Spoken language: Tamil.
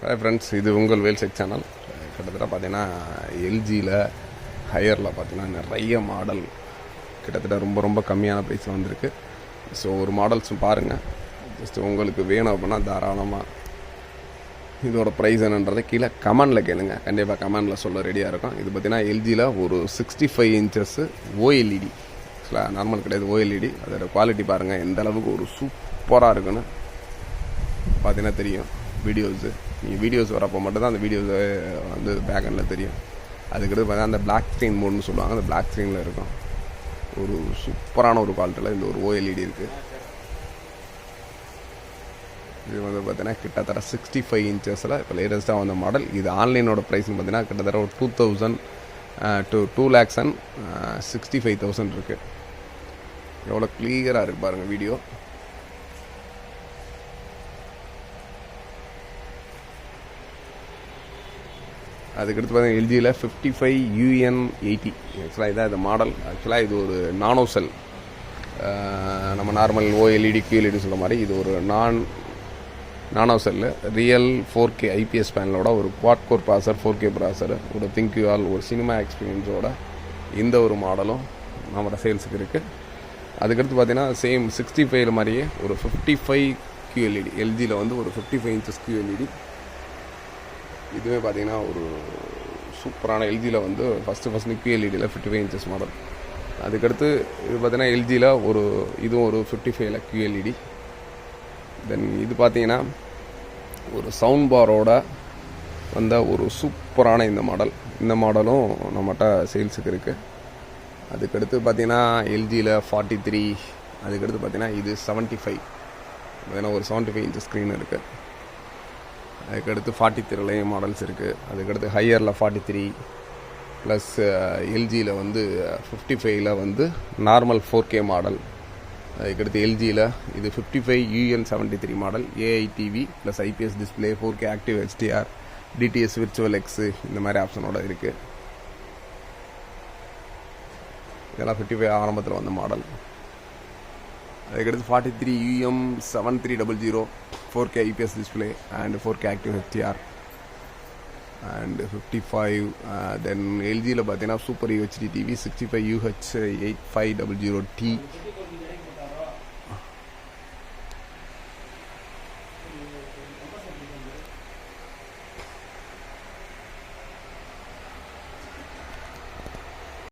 ஹாய் ஃப்ரெண்ட்ஸ் இது உங்கள் வேல்செக் சேனல் கிட்டத்தட்ட பார்த்தீங்கன்னா எல்ஜியில் ஹையரில் பார்த்தீங்கன்னா நிறைய மாடல் கிட்டத்தட்ட ரொம்ப ரொம்ப கம்மியான ப்ரைஸில் வந்திருக்கு. ஸோ ஒரு மாடல்ஸும் பாருங்கள் ஜஸ்ட் உங்களுக்கு வேணும் அப்படின்னா தாராளமாக இதோட ப்ரைஸ் என்னன்றதை கீழே கமெண்டில் கேளுங்க. கண்டிப்பாக கமெண்டில் சொல்ல ரெடியாக இருக்கும். இது பார்த்தீங்கன்னா எல்ஜியில் ஒரு சிக்ஸ்டி ஃபைவ் இன்ச்சஸ்ஸு ஓஎல்இடி ஆக்சுவலாக நார்மல் கிடையாது ஓஎல்இடி அதோட குவாலிட்டி பாருங்கள் எந்த அளவுக்கு ஒரு சூப்பராக இருக்குன்னு பார்த்தீங்கன்னா தெரியும். வீடியோஸு நீங்கள் வீடியோஸ் வரப்போ மட்டும்தான் அந்த வீடியோஸ் வந்து பேக்கனில் தெரியும். அதுக்கடுத்து பார்த்தீங்கன்னா அந்த பிளாக் ஸ்க்ரீன் மோட்னு சொல்லுவாங்க. அந்த பிளாக் ஸ்க்ரீனில் இருக்கும். ஒரு சூப்பரான ஒரு குவாலிட்டியில் இந்த ஒரு ஓஎல்இடி இருக்குது இது வந்து பார்த்தீங்கன்னா கிட்டத்தட்ட சிக்ஸ்டி ஃபைவ் இன்ச்சஸில் இப்போ லேட்டஸ்ட்டாக வந்த மாடல் இது ஆன்லைனோட ப்ரைஸ்னு பார்த்தீங்கன்னா கிட்டத்தட்ட ஒரு two thousand two two lakhs and sixty five thousand இருக்குது எவ்வளோ கிளியராக இருக்குது பாருங்கள் வீடியோ அதுக்கடுத்து பார்த்தீங்கன்னா எல்ஜியில் ஃபிஃப்டி ஃபைவ் யூஎன் எயிட்டி ஆக்சுவலாக இதான் இந்த மாடல் ஆக்சுவலாக இது ஒரு நானோ செல் நம்ம நார்மல் ஓஎல்இடி கியூஎல்இடி சொல்கிற மாதிரி இது ஒரு நான் nano cell real four K IPS பேனலோட ஒரு quad core processor four K processor ஒரு திங்க் ஆல் ஒரு சினிமா எக்ஸ்பீரியன்ஸோட இந்த ஒரு மாடலும் நம்மளோட சேல்ஸுக்கு இருக்குது அதுக்கடுத்து பார்த்தீங்கன்னா சேம் சிக்ஸ்டி ஃபைவ்ல மாதிரியே ஒரு ஃபிஃப்டி ஃபைவ் கியூஎல்இடி எல்ஜியில் வந்து ஒரு ஃபிஃப்டி ஃபைவ் இன்ச்சஸ் கியூஎல்இடி இதுவே பார்த்தீங்கன்னா ஒரு சூப்பரான எல்ஜியில் வந்து ஃபஸ்ட்டு ஃபஸ்ட்டு எல்இடியில் ஃபிஃப்டி ஃபைவ் இன்ச்சஸ் மாடல் அதுக்கடுத்து இது பார்த்தீங்கன்னா எல்ஜியில் ஒரு இதுவும் ஒரு ஃபிஃப்டி ஃபைவ்ல கியூஎல்இடி தென் இது பார்த்தீங்கன்னா ஒரு சவுண்ட் பாரோட வந்த ஒரு சூப்பரான இந்த மாடல் இந்த மாடலும் நம்மகிட்ட சேல்ஸுக்கு இருக்குது அதுக்கடுத்து பார்த்தீங்கன்னா எல்ஜியில் ஃபார்ட்டி த்ரீ அதுக்கடுத்து பார்த்தீங்கன்னா இது செவன்ட்டி ஃபைவ் பார்த்தீங்கன்னா ஒரு செவன்ட்டி ஃபைவ் இன்ச் ஸ்க்ரீன் இருக்குது அதுக்கடுத்து ஃபார்ட்டி த்ரீலையும் மாடல்ஸ் இருக்குது அதுக்கடுத்து ஹையரில் ஃபார்ட்டி த்ரீ ப்ளஸ் எல்ஜியில் வந்து ஃபிஃப்டி ஃபைவ்ல வந்து நார்மல் ஃபோர் கே மாடல் அதுக்கடுத்து எல்ஜியில் இது fifty five UN seventy three model AI TV plus IPS display four K active HDR DTS virtual X இந்த மாதிரி ஆப்ஷனோட இருக்குது இதெல்லாம் ஃபிஃப்டி ஃபைவ் ஆரம்பத்தில் வந்த மாடல் அதுக்கடுத்து forty three UM seven three double zero four K display display and four K active and fifty five then எல்ஜியில் பார்த்தீங்கன்னா super UHD TV sixty five UH eight five double zero D